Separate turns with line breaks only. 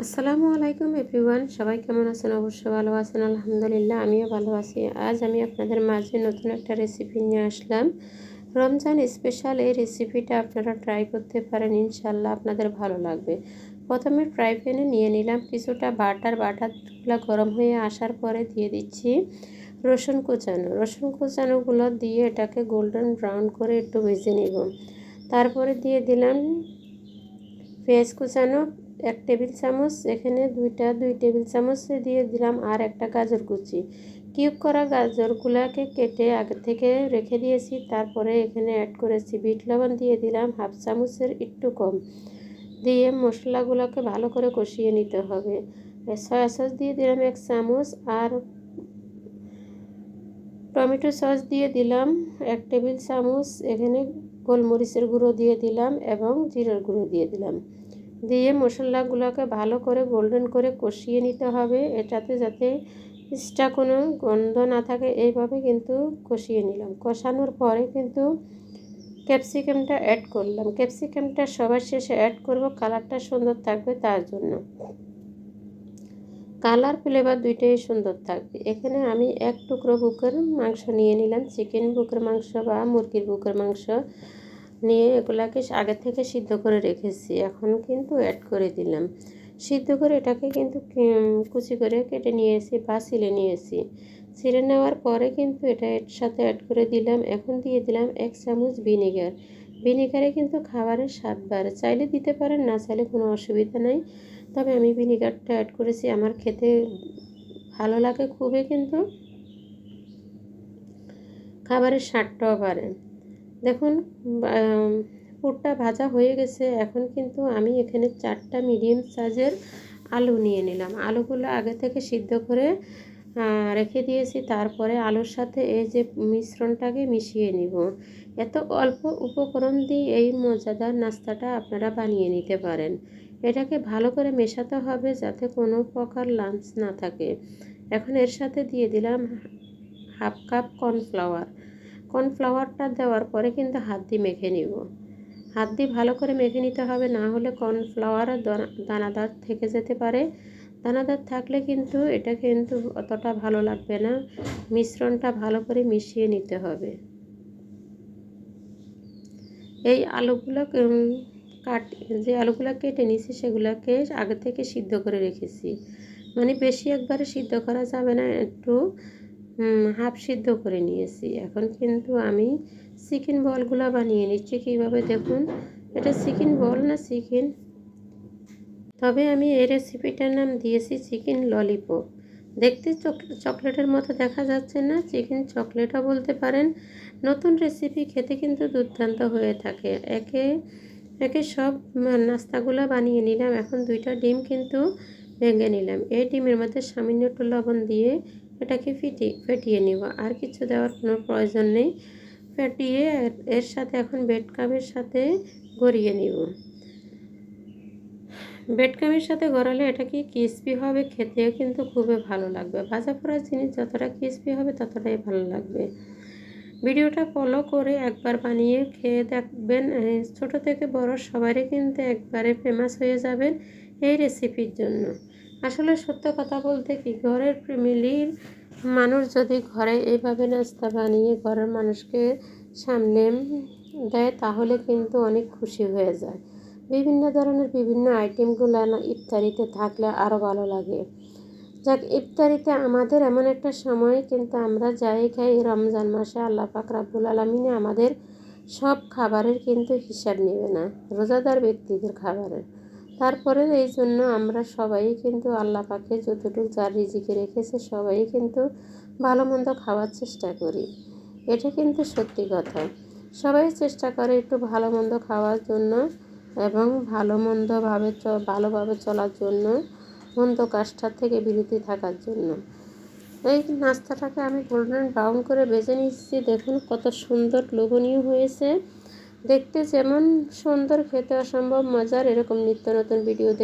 আসসালামু আলাইকুম এভরিওয়ান, সবাই কেমন আছেন? অবশ্যই ভালো আছেন, আলহামদুলিল্লাহ, আমিও ভালো আছি। আজ আমি আপনাদের মাঝে নতুন একটা রেসিপি নিয়ে আসলাম। রমজান স্পেশাল এই রেসিপিটা আপনারা ট্রাই করতে পারেন ইনশাল্লাহ আপনাদের ভালো লাগবে। প্রথমে ফ্রাই প্যানে নিয়ে নিলাম কিছুটা বাটার, বাটারগুলো গরম হয়ে আসার পরে দিয়ে দিচ্ছি রসুন কুচানো। রসুন কুচানোগুলো দিয়ে এটাকে গোল্ডেন ব্রাউন করে একটু ভেজে নিব। তারপরে দিয়ে দিলাম পেঁয়াজ কুচানো এক টেবিল চামচ, এখানে দুইটা, দুই টেবিল চামচ দিয়ে দিলাম আর একটা গাজর কুচি। কিউব করা গাজরগুলোকে কেটে আগে থেকে রেখে দিয়েছি, তারপরে এখানে অ্যাড করেছি বিট লবণ দিয়ে দিলাম হাফ চামচের একটু কম। দিয়ে মশলাগুলোকে ভালো করে কষিয়ে নিতে হবে। সয়া সস দিয়ে দিলাম এক চামচ আর টমেটো সস দিয়ে দিলাম এক টেবিল চামচ, এখানে গোলমরিচের গুঁড়ো দিয়ে দিলাম এবং জিরার গুঁড়ো দিয়ে দিলাম। দিয়ে মশলাগুলোকে ভালো করে গোল্ডেন করে কষিয়ে নিতে হবে। এটাতে যাতে এক্সট্রা কোনো গন্ধ না থাকে, এইভাবে কিন্তু কষিয়ে নিলাম। কষানোর পরে কিন্তু ক্যাপসিকামটা অ্যাড করলাম। ক্যাপসিকামটা সবার শেষে অ্যাড করব, কালারটা সুন্দর থাকবে তার জন্য। কালার ফ্লেভার দুইটাই সুন্দর থাকবে। এখানে আমি এক টুকরো বুকের মাংস নিয়ে নিলাম। চিকেন বুকের মাংস বা মুরগির বুকের মাংস। নিয়ে এগুলাকে আগে থেকে সিদ্ধ করে রেখেছি। এখন কিন্তু অ্যাড করে দিলাম। সিদ্ধ করে এটাকে কিন্তু কুচি করে কেটে নিয়েছি বা সিলে নিয়েছি। ছিঁড়ে নেওয়ার পরে কিন্তু এটা এর সাথে অ্যাড করে দিলাম। এখন দিয়ে দিলাম এক চামচ ভিনেগার ভিনেগারে কিন্তু খাবারের স্বাদ বাড়ে। চাইলে দিতে পারেন, না চাইলে কোনো অসুবিধা নাই। তবে আমি ভিনেগারটা অ্যাড করেছি। আমার খেতে ভালো লাগে, খুবই কিন্তু। খাবারের স্বাদটাও বাড়ে। দেখুন পুরটা ভাজা হয়ে গেছে। এখন কিন্তু আমি এখানে চারটা মিডিয়াম সাইজের আলু নিয়ে নিলাম। আলুগুলো আগে থেকে সিদ্ধ করে রেখে দিয়েছি। তারপরে আলুর সাথে এই যে মিশ্রণটাকে মিশিয়ে নিব। এত অল্প উপকরণ দিয়ে এই মজাদার নাস্তাটা আপনারা বানিয়ে নিতে পারেন। এটাকে ভালো করে মেশাতে হবে যাতে কোনো প্রকার লাঞ্চ না থাকে। এখন এর সাথে দিয়ে দিলাম হাফ কাপ কর্নফ্লাওয়ার। কর্নফ্লাওয়ারটা দেওয়ার পরে কিন্তু হাত দিয়ে মেখে নিব। হাত দিয়ে ভালো করে মেখে নিতে হবে, না হলে কর্নফ্লাওয়ার দানাদার থেকে যেতে পারে। দানাদার থাকলে কিন্তু এটা কিন্তু অতটা ভালো লাগবে না। মিশ্রণটা ভালো করে মিশিয়ে নিতে হবে। এই আলুগুলো কাট, যে আলুগুলো কেটে নিয়েছি সেগুলোকে আগে থেকে সিদ্ধ করে রেখেছি। মানে বেশি একবারে সিদ্ধ করা যাবে না, একটু হাফ সিদ্ধ করে নিয়েছি। এখন কিন্তু আমি চিকেন বলগুলো বানিয়ে নিচ্ছি কীভাবে দেখুন। এটা চিকেন বল না চিকেন তবে আমি এই রেসিপিটার নাম দিয়েছি চিকেন ললিপপ দেখতে চকলেটের মতো দেখা যাচ্ছে না চিকেন চকলেটও বলতে পারেন। নতুন রেসিপি খেতে কিন্তু দুর্দান্ত হয়ে থাকে। একে একে সব নাস্তাগুলো বানিয়ে নিলাম। এখন দুইটা ডিম কিন্তু ভেঙে নিলাম। এই ডিমের মধ্যে সামান্য একটু লবণ দিয়ে এটাকে ফিটি, ফেটিয়ে নিব। আর কিছু দেওয়ার কোনো প্রয়োজন নেই। ফেটিয়ে এর সাথে এখন বেড কামের সাথে গড়িয়ে নিব। বেড কামের সাথে গড়ালে এটা কি ক্রিসপি হবে, খেতেও কিন্তু খুবই ভালো লাগবে। ভাজা পোড়া জিনিস যতটা ক্রিসপি হবে, ততটাই ভালো লাগবে। ভিডিওটা ফলো করে একবার বানিয়ে খেয়ে দেখবেন। ছোট থেকে বড় সবারই কিন্তু একবারে ফেমাস হয়ে যাবেন এই রেসিপির জন্য। আসলে সত্য কথা বলতে কি, ঘরের ফ্যামিলির মানুষ যদি ঘরে এইভাবে নাস্তা বানিয়ে ঘরের মানুষকে সামনে দেয়, তাহলে কিন্তু অনেক খুশি হয়ে যায়। বিভিন্ন ধরনের বিভিন্ন আইটেমগুলো ইফতারিতে থাকলে আরও ভালো লাগে। যাক, ইফতারিতে আমাদের এমন একটা সময়, কিন্তু আমরা যাই খাই রমজান মাসে, আল্লাহ পাক রাব্বুল আলমিনে আমাদের সব খাবারের কিন্তু হিসাব নেবে না, রোজাদার ব্যক্তিদের খাবারের। তারপরে এই জন্য আমরা সবাই কিন্তু আল্লাহ পাকে যতটুকু যার রিজিকে রেখেছে সবাই কিন্তু ভালো মন্দ খাওয়ার চেষ্টা করি। এটা কিন্তু সত্যি কথা। সবাই চেষ্টা করে একটু ভালো মন্দ খাওয়ার জন্য এবং ভালো মন্দভাবে চ, ভালোভাবে চলার জন্য, মন্দ কাজটা থেকে বিরতি থাকার জন্য। এই নাস্তাটাকে আমি গোল্ডেন ব্রাউন করে ভেজে নিচ্ছি দেখুন কত সুন্দর লোভনীয় হয়েছে। দেখতে যেমন সুন্দর খেতে অসম্ভব মজার এরকম নিত্য নতুন ভিডিও দেখতে